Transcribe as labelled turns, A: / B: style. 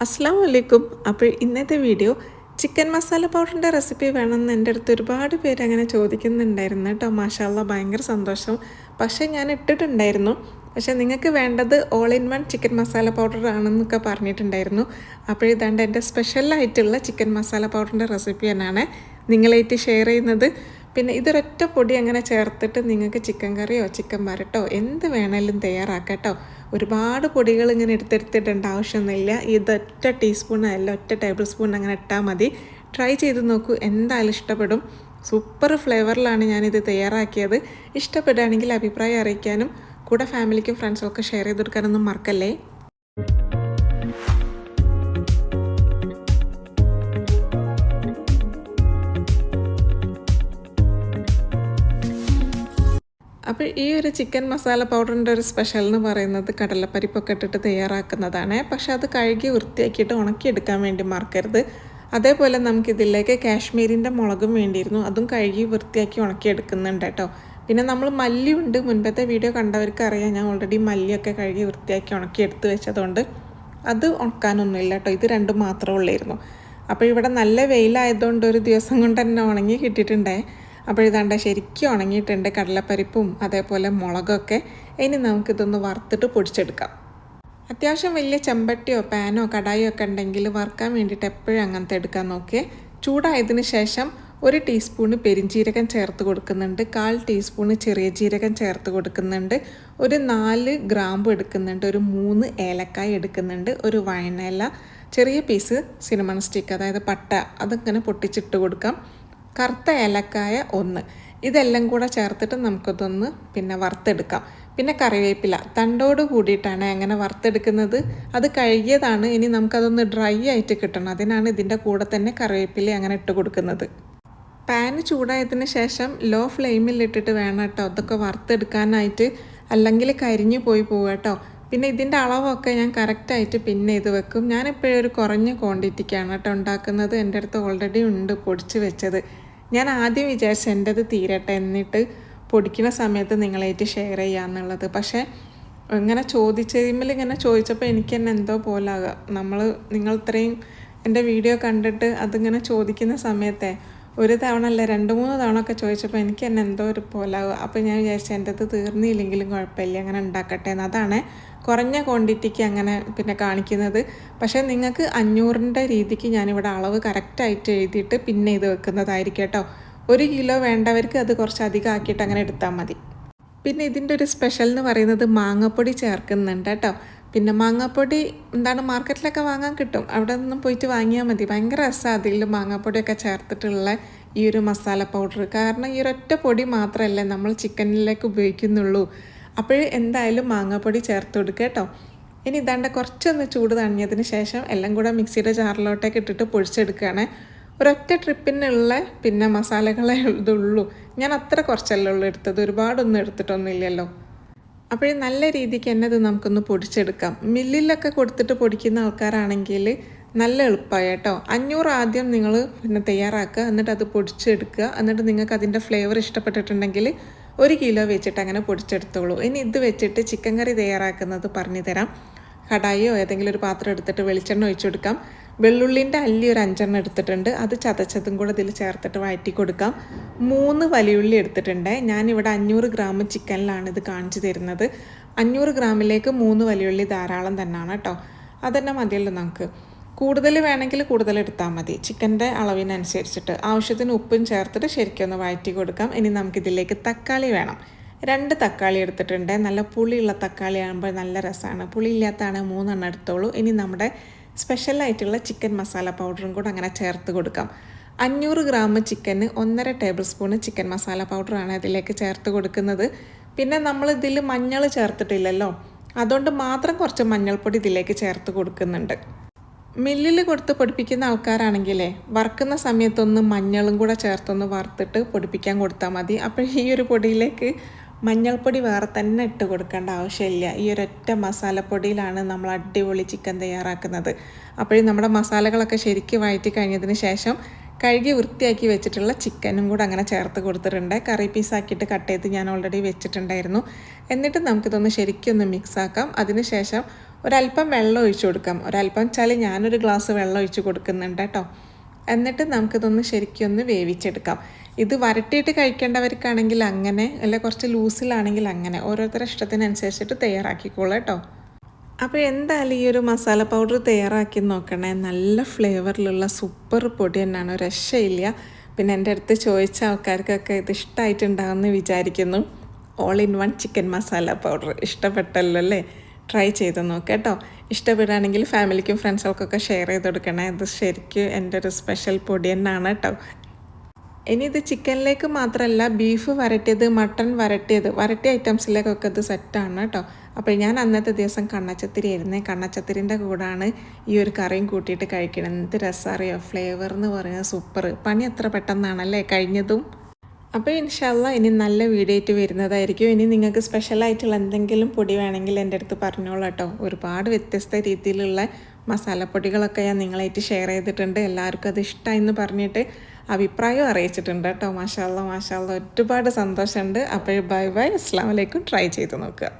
A: അസ്സാം വലൈക്കും അപ്പോൾ ഇന്നത്തെ വീഡിയോ ചിക്കൻ മസാല പൗഡറിന്റെ റെസിപ്പി വേണമെന്ന് എന്റെ അടുത്ത് ഒരുപാട് പേര് അങ്ങനെ ചോദിക്കുന്നുണ്ടായിരുന്നു കേട്ടോ. മാഷാല്ല ഭയങ്കര സന്തോഷം. പക്ഷേ ഞാൻ ഇട്ടിട്ടുണ്ടായിരുന്നു. പക്ഷേ നിങ്ങൾക്ക് വേണ്ടത് all in one chicken masala powder ആണെന്നൊക്കെ പറഞ്ഞിട്ടുണ്ടായിരുന്നു. അപ്പോൾ ഇതാണ്ട് എന്റെ സ്പെഷ്യലായിട്ടുള്ള ചിക്കൻ മസാല പൗഡറിന്റെ റെസിപ്പി തന്നെയാണ് നിങ്ങളായിട്ട് ഷെയർ ചെയ്യുന്നത്. പിന്നെ ഇതൊരൊറ്റ പൊടി അങ്ങനെ ചേർത്തിട്ട് നിങ്ങൾക്ക് ചിക്കൻ കറിയോ ചിക്കൻ വരട്ടോ എന്ത് വേണേലും തയ്യാറാക്കട്ടോ. ഒരുപാട് പൊടികൾ ഇങ്ങനെ എടുത്തെടുത്തിടേണ്ട ആവശ്യമൊന്നുമില്ല. ഇതൊറ്റ ടീസ്പൂൺ അല്ല ഒറ്റ ടേബിൾ സ്പൂൺ അങ്ങനെ ഇട്ടാൽ മതി. ട്രൈ ചെയ്ത് നോക്കൂ എന്തായാലും ഇഷ്ടപ്പെടും. സൂപ്പർ ഫ്ലേവറിലാണ് ഞാനിത് തയ്യാറാക്കിയത്. ഇഷ്ടപ്പെടുകയാണെങ്കിൽ അഭിപ്രായം അറിയിക്കാനും കൂടെ ഫാമിലിക്കും ഫ്രണ്ട്സും ഒക്കെ ഷെയർ ചെയ്ത് കൊടുക്കാനൊന്നും മറക്കല്ലേ? അപ്പോൾ ഈ ഒരു ചിക്കൻ മസാല പൗഡറിന്റെ ഒരു സ്പെഷ്യൽ എന്ന് പറയുന്നത് കടലപ്പരിപ്പൊക്കെ ഇട്ടിട്ട് തയ്യാറാക്കുന്നതാണ്. പക്ഷെ അത് കഴുകി വൃത്തിയാക്കിയിട്ട് ഉണക്കിയെടുക്കാൻ വേണ്ടി മറക്കരുത്. അതേപോലെ നമുക്കിതിലേക്ക് കാശ്മീരിന്റെ മുളകും വേണ്ടിയിരുന്നു. അതും കഴുകി വൃത്തിയാക്കി ഉണക്കിയെടുക്കുന്നുണ്ട് കേട്ടോ. പിന്നെ നമ്മൾ മല്ലിയുണ്ട് മുൻപത്തെ വീഡിയോ കണ്ടവർക്ക് അറിയാം. ഞാൻ ഓൾറെഡി മല്ലിയൊക്കെ കഴുകി വൃത്തിയാക്കി ഉണക്കിയെടുത്ത് വെച്ചതുകൊണ്ട് അത് ഉണക്കാനൊന്നുമില്ല കേട്ടോ. ഇത് രണ്ടും മാത്രമേ ഉള്ളായിരുന്നു. അപ്പോൾ ഇവിടെ നല്ല വെയിലായതുകൊണ്ട് ഒരു ദിവസം കൊണ്ട് തന്നെ ഉണങ്ങി കിട്ടിയിട്ടുണ്ടേ. അപ്പോൾ ഇതാണ്ട് ശരിക്കും ഉണങ്ങിയിട്ടുണ്ട് കടലപ്പരിപ്പും അതേപോലെ മുളകൊക്കെ. ഇനി നമുക്കിതൊന്ന് വറുത്തിട്ട് പൊടിച്ചെടുക്കാം. അത്യാവശ്യം വലിയ ചെമ്പട്ടിയോ പാനോ കടായോ ഒക്കെ ഉണ്ടെങ്കിൽ വറുക്കാൻ വേണ്ടിയിട്ട് എപ്പോഴും അങ്ങനത്തെ എടുക്കാൻ നോക്കിയേ. ചൂടായതിനു ശേഷം ഒരു ടീസ്പൂണ് പെരിഞ്ജീരകം ചേർത്ത് കൊടുക്കുന്നുണ്ട്. കാൽ ടീസ്പൂണ് ചെറിയ ജീരകം ചേർത്ത് കൊടുക്കുന്നുണ്ട്. ഒരു നാല് ഗ്രാമ്പ് എടുക്കുന്നുണ്ട്. ഒരു മൂന്ന് ഏലക്കായ എടുക്കുന്നുണ്ട്. ഒരു വയനയില ചെറിയ പീസ് സിനിമൺ സ്റ്റിക്ക് അതായത് പട്ട അതിങ്ങനെ പൊട്ടിച്ചിട്ട് കൊടുക്കാം. കറുത്ത ഏലക്കായ ഒന്ന്. ഇതെല്ലാം കൂടെ ചേർത്തിട്ട് നമുക്കതൊന്ന് പിന്നെ വറുത്തെടുക്കാം. പിന്നെ കറിവേപ്പില. തണ്ടോട് കൂടിയിട്ടാണ് അങ്ങനെ വറുത്തെടുക്കുന്നത്. അത് കഴുകിയതാണ്. ഇനി നമുക്കതൊന്ന് ഡ്രൈ ആയിട്ട് കിട്ടണം. അതിനാണ് ഇതിന്റെ കൂടെ തന്നെ കറിവേപ്പില അങ്ങനെ ഇട്ട് കൊടുക്കുന്നത്. പാന് ചൂടായതിന് ശേഷം ലോ ഫ്ലെയിമിൽ ഇട്ടിട്ട് വേണം കേട്ടോ. അതൊക്കെ വറുത്തെടുക്കാനായിട്ട്. അല്ലെങ്കിൽ കരിഞ്ഞു പോയി പോകും കേട്ടോ. പിന്നെ ഇതിന്റെ അളവൊക്കെ ഞാൻ കറക്റ്റായിട്ട് പിന്നെ ഇത് വെക്കും. ഞാനിപ്പോഴൊരു കുറഞ്ഞ ക്വാണ്ടിറ്റിക്കാണ് കേട്ടോ ഉണ്ടാക്കുന്നത്. എന്റെ അടുത്ത് ഓൾറെഡി ഉണ്ട് പൊടിച്ച് വെച്ചത്. ഞാൻ ആദ്യം വിചാരിച്ചു എന്റെത് തീരട്ടെ എന്നിട്ട് പൊടിക്കുന്ന സമയത്ത് നിങ്ങളായിട്ട് ഷെയർ ചെയ്യാമെന്നുള്ളത് പക്ഷേ ഇങ്ങനെ ചോദിച്ചതിൽ ഇങ്ങനെ ചോദിച്ചപ്പോൾ എനിക്ക് തന്നെ എന്തോ പോലാകുക നമ്മൾ നിങ്ങൾ ഇത്രയും എന്റെ വീഡിയോ കണ്ടിട്ട് അതിങ്ങനെ ചോദിക്കുന്ന സമയത്തെ ഒരു തവണ അല്ല രണ്ട് മൂന്ന് തവണ ഒക്കെ ചോദിച്ചപ്പോൾ എനിക്ക് തന്നെ എന്തോ ഒരു പോലാവും. അപ്പോൾ ഞാൻ വിചാരിച്ചു എന്റെ അത് തീർന്നില്ലെങ്കിലും കുഴപ്പമില്ല അങ്ങനെ ഉണ്ടാക്കട്ടെ എന്ന്. അതാണ് കുറഞ്ഞ ക്വാണ്ടിറ്റിക്ക് അങ്ങനെ പിന്നെ കാണിക്കുന്നത്. പക്ഷേ നിങ്ങൾക്ക് അഞ്ഞൂറിന്റെ രീതിക്ക് ഞാനിവിടെ അളവ് കറക്റ്റായിട്ട് എഴുതിയിട്ട് പിന്നെ ഇത് വെക്കുന്നതായിരിക്കും കേട്ടോ. ഒരു കിലോ വേണ്ടവർക്ക് അത് കുറച്ച് അധികം ആക്കിയിട്ട് അങ്ങനെ എടുത്താൽ മതി. പിന്നെ ഇതിന്റെ ഒരു സ്പെഷ്യൽ എന്ന് പറയുന്നത് മാങ്ങപ്പൊടി ചേർക്കുന്നുണ്ട് കേട്ടോ. പിന്നെ മാങ്ങാപ്പൊടി എന്താണ് മാർക്കറ്റിലൊക്കെ വാങ്ങാൻ കിട്ടും. അവിടെ നിന്നും പോയിട്ട് വാങ്ങിയാൽ മതി. ഭയങ്കര രസമാണ് അതിൽ മാങ്ങാപ്പൊടിയൊക്കെ ചേർത്തിട്ടുള്ള ഈ ഒരു മസാല പൗഡർ കാരണം ഈ ഒരൊറ്റ പൊടി മാത്രമല്ലേ നമ്മൾ ചിക്കനിലേക്ക് ഉപയോഗിക്കുന്നുള്ളൂ. അപ്പോൾ എന്തായാലും മാങ്ങാപ്പൊടി ചേർത്ത് കൊടുക്കുക കേട്ടോ. ഇനി ഇതാണ്ട് കുറച്ചൊന്ന് ചൂട് തണിഞ്ഞതിന് ശേഷം എല്ലാം കൂടെ മിക്സിയുടെ ജാറിലോട്ടേക്ക് ഇട്ടിട്ട് പൊഴിച്ചെടുക്കുകയാണ് ഒരൊറ്റ ട്രിപ്പിനുള്ള പിന്നെ മസാലകളേ ഇതുള്ളൂ ഞാൻ അത്ര കുറച്ചല്ലേ ഉള്ളൂ എടുത്തത്. ഒരുപാടൊന്നും എടുത്തിട്ടൊന്നുമില്ലല്ലോ. അപ്പോൾ നല്ല രീതിക്ക് തന്നെ ഇത് നമുക്കൊന്ന് പൊടിച്ചെടുക്കാം. മില്ലിലൊക്കെ കൊടുത്തിട്ട് പൊടിക്കുന്ന ആൾക്കാരാണെങ്കിൽ നല്ല എളുപ്പമായി കേട്ടോ. അഞ്ഞൂറ് ആദ്യം നിങ്ങൾ പിന്നെ തയ്യാറാക്കുക എന്നിട്ട് അത് പൊടിച്ചെടുക്കുക. എന്നിട്ട് നിങ്ങൾക്ക് അതിന്റെ ഫ്ലേവർ ഇഷ്ടപ്പെട്ടിട്ടുണ്ടെങ്കിൽ ഒരു കിലോ വെച്ചിട്ട് അങ്ങനെ പൊടിച്ചെടുത്തോളൂ. ഇനി ഇത് വെച്ചിട്ട് ചിക്കൻ കറി തയ്യാറാക്കുന്നത് പറഞ്ഞു തരാം കടായിയോ ഏതെങ്കിലും ഒരു പാത്രം എടുത്തിട്ട് വെളിച്ചെണ്ണ ഒഴിച്ചു കൊടുക്കാം. വെള്ളുള്ളിന്റെ അല്ലി ഒരു അഞ്ചെണ്ണം എടുത്തിട്ടുണ്ട്. അത് ചതച്ചതും കൂടെ ഇതിൽ ചേർത്തിട്ട് വഴറ്റി കൊടുക്കാം. മൂന്ന് വലിയുള്ളി എടുത്തിട്ടുണ്ട്. ഞാനിവിടെ അഞ്ഞൂറ് ഗ്രാം ചിക്കനിലാണ് ഇത് കാണിച്ചു തരുന്നത്. അഞ്ഞൂറ് ഗ്രാമിലേക്ക് മൂന്ന് വലിയുള്ളി ധാരാളം തന്നെയാണ് കേട്ടോ. അതന്നെ മതിയല്ലോ നമുക്ക്. കൂടുതൽ വേണമെങ്കിൽ കൂടുതൽ എടുത്താൽ മതി. ചിക്കന്റെ അളവിനനുസരിച്ചിട്ട്. ആവശ്യത്തിന് ഉപ്പും ചേർത്തിട്ട് ശരിക്കൊന്ന് വഴറ്റി കൊടുക്കാം. ഇനി നമുക്കിതിലേക്ക് തക്കാളി വേണം. രണ്ട് തക്കാളി എടുത്തിട്ടുണ്ട്. നല്ല പുളിയുള്ള തക്കാളി ആകുമ്പോൾ നല്ല രസമാണ് പുളി ഇല്ലാത്തതാണ് മൂന്നെണ്ണം എടുത്തോളൂ. ഇനി നമ്മുടെ സ്പെഷ്യലായിട്ടുള്ള ചിക്കൻ മസാല പൗഡറും കൂടെ അങ്ങനെ ചേർത്ത് കൊടുക്കാം. അഞ്ഞൂറ് ഗ്രാം ചിക്കന് ഒന്നര ടേബിൾ സ്പൂണ് ചിക്കൻ മസാല പൗഡറാണ് അതിലേക്ക് ചേർത്ത് കൊടുക്കുന്നത്. പിന്നെ നമ്മൾ ഇതിൽ മഞ്ഞൾ ചേർത്തിട്ടില്ലല്ലോ? അതുകൊണ്ട് മാത്രം കുറച്ച് മഞ്ഞൾപ്പൊടി ഇതിലേക്ക് ചേർത്ത് കൊടുക്കുന്നുണ്ട്. മില്ലിൽ കൊടുത്ത് പൊടിപ്പിക്കുന്ന ആൾക്കാരാണെങ്കിലേ വറുക്കുന്ന സമയത്തൊന്ന് മഞ്ഞളും കൂടെ ചേർത്തൊന്ന് വറുത്തിട്ട് പൊടിപ്പിക്കാൻ കൊടുത്താൽ മതി. അപ്പോൾ ഈ ഒരു പൊടിയിലേക്ക് മഞ്ഞൾപ്പൊടി വേറെ തന്നെ ഇട്ട് കൊടുക്കേണ്ട ആവശ്യമില്ല. ഈ ഒരൊറ്റ മസാലപ്പൊടിയിലാണ് നമ്മൾ അടിപൊളി ചിക്കൻ തയ്യാറാക്കുന്നത്. അപ്പോഴും നമ്മുടെ മസാലകളൊക്കെ ശരിക്കും വഴറ്റി കഴിഞ്ഞതിന് ശേഷം കഴുകി വൃത്തിയാക്കി വെച്ചിട്ടുള്ള ചിക്കനും കൂടെ അങ്ങനെ ചേർത്ത് കൊടുത്തിട്ടുണ്ട്. കറി പീസാക്കിയിട്ട് കട്ട് ചെയ്ത് ഞാൻ ഓൾറെഡി വെച്ചിട്ടുണ്ടായിരുന്നു. എന്നിട്ട് നമുക്കിതൊന്ന് ശരിക്കൊന്ന് മിക്സാക്കാം അതിനുശേഷം ഒരല്പം വെള്ളം ഒഴിച്ചു കൊടുക്കാം. ഒരല്പം വെച്ചാൽ ഞാനൊരു ഗ്ലാസ് വെള്ളം ഒഴിച്ച് കൊടുക്കുന്നുണ്ട് കേട്ടോ. എന്നിട്ട് നമുക്കിതൊന്ന് ശരിക്കൊന്ന് വേവിച്ചെടുക്കാം. ഇത് വരട്ടിയിട്ട് കഴിക്കേണ്ടവർക്കാണെങ്കിൽ അങ്ങനെ അല്ല കുറച്ച് ലൂസിലാണെങ്കിൽ അങ്ങനെ ഓരോരുത്തരുടെ ഇഷ്ടത്തിനനുസരിച്ചിട്ട് തയ്യാറാക്കിക്കോളൂ കേട്ടോ. അപ്പോൾ എന്തായാലും ഈ ഒരു മസാല പൗഡർ തയ്യാറാക്കി നോക്കണേ. നല്ല ഫ്ലേവറിലുള്ള സൂപ്പർ പൊടി തന്നെയാണ്. രക്ഷയില്ല. പിന്നെ എന്റെ അടുത്ത് ചോദിച്ച ആൾക്കാർക്കൊക്കെ ഇത് ഇഷ്ടമായിട്ടുണ്ടാകുമെന്ന് വിചാരിക്കുന്നു. All in one chicken masala powder ഇഷ്ടപ്പെട്ടല്ലോ അല്ലേ? ട്രൈ ചെയ്ത് നോക്കാം കേട്ടോ. ഇഷ്ടപ്പെടുകയാണെങ്കിൽ ഫാമിലിക്കും ഫ്രണ്ട്സുകൾക്കൊക്കെ ഷെയർ ചെയ്ത് കൊടുക്കണേ. ഇത് ശരിക്കും എന്റെ ഒരു സ്പെഷ്യൽ പൊടി തന്നെയാണ് കേട്ടോ. ഇനി ഇത് ചിക്കനിലേക്ക് മാത്രമല്ല ബീഫ് വരട്ടിയത് മട്ടൺ വരട്ടിയത്. വരട്ടിയ ഐറ്റംസിലേക്കൊക്കെ ഇത് സെറ്റാണ് കേട്ടോ. അപ്പോൾ ഞാൻ അന്നത്തെ ദിവസം കണ്ണച്ചത്തിരി ആയിരുന്നേ. കണ്ണച്ചത്തിരിന്റെ കൂടാണ് ഈ ഒരു കറിയും കൂട്ടിയിട്ട് കഴിക്കണം എന്ത് രസമറിയോ? ഫ്ലേവർ എന്ന് പറയുന്നത് സൂപ്പർ. പണി എത്ര പെട്ടെന്നാണല്ലേ? കഴിഞ്ഞതും അപ്പോൾ ഇൻഷാല്ല ഇനി നല്ല വീഡിയോ ആയിട്ട് വരുന്നതായിരിക്കും. ഇനി നിങ്ങൾക്ക് സ്പെഷ്യലായിട്ടുള്ള എന്തെങ്കിലും പൊടി വേണമെങ്കിൽ എന്റെ അടുത്ത് പറഞ്ഞോളൂ കേട്ടോ. ഒരുപാട് വ്യത്യസ്ത രീതിയിലുള്ള മസാലപ്പൊടികളൊക്കെ ഞാൻ നിങ്ങളായിട്ട് ഷെയർ ചെയ്തിട്ടുണ്ട്. എല്ലാവർക്കും അത് ഇഷ്ടമായി എന്ന് പറഞ്ഞിട്ട് അഭിപ്രായം അറിയിച്ചിട്ടുണ്ട് കേട്ടോ. മാഷാല്ല മാഷാല്ല ഒരുപാട് സന്തോഷമുണ്ട്. അപ്പോൾ ബൈ ബൈ അസ്സാം വലൈക്കും ട്രൈ ചെയ്ത് നോക്കുക.